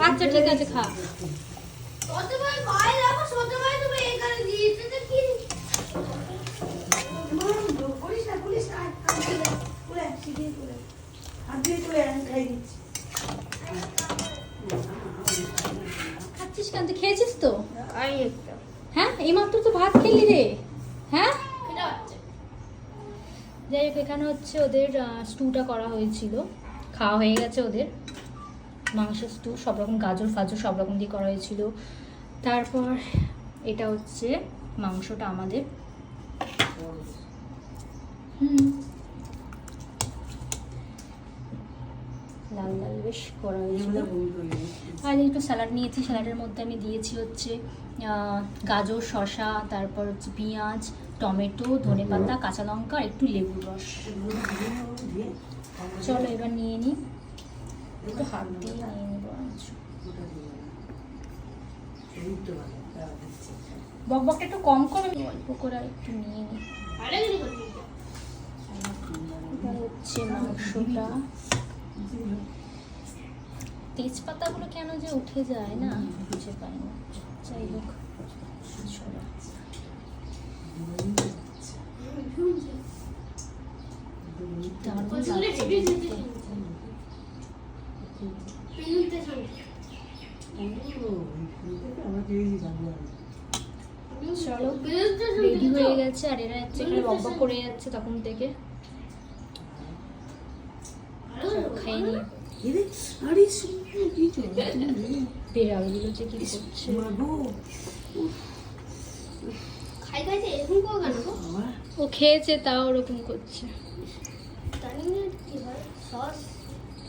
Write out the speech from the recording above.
আচ্ছা ঠিক আছে খা। খাচ্ছিস কেন? তুই খেয়েছিস তো? হ্যাঁ? এইমাত্র তো ভাত খেলি রে। হ্যাঁ? যাই হোক এখানে হচ্ছে ওদের স্টুটা করা হয়েছিল। খাওয়া হয়ে গেছে ওদের। মাংস স্টু সব রকম গাজর ফাজর সব রকম দিয়ে করা হয়েছিল। তারপর এটা হচ্ছে মাংসটা আমাদের। হুম। লাল লাল বেশ করা হয়েছিল। আর একটু স্যালাড নিয়েছি। স্যালাডের মধ্যে আমি দিয়েছি হচ্ছে আহ, গাজর শসা তারপর হচ্ছে পেঁয়াজ টমেটো ধনেপাতা কাঁচা লঙ্কা একটু লেবুর রস। চলো এবার নিয়ে নিই একটু হাত বক বকটা একটু কম করে একটু নিয়ে মাংসটা। তেজপাতাগুলো কেন যে উঠে যায় না, বুঝে পাই না। যাই হোক চলো রেডি হয়ে গেছে আর এরা হচ্ছে এখানে বক বক করে যাচ্ছে তখন থেকে। চলো, খাই নি। আরে কি বিড়ালগুলো যে কি করছে ও খেয়েছে তাও ওরকম করছে। জানি না কি হয় সস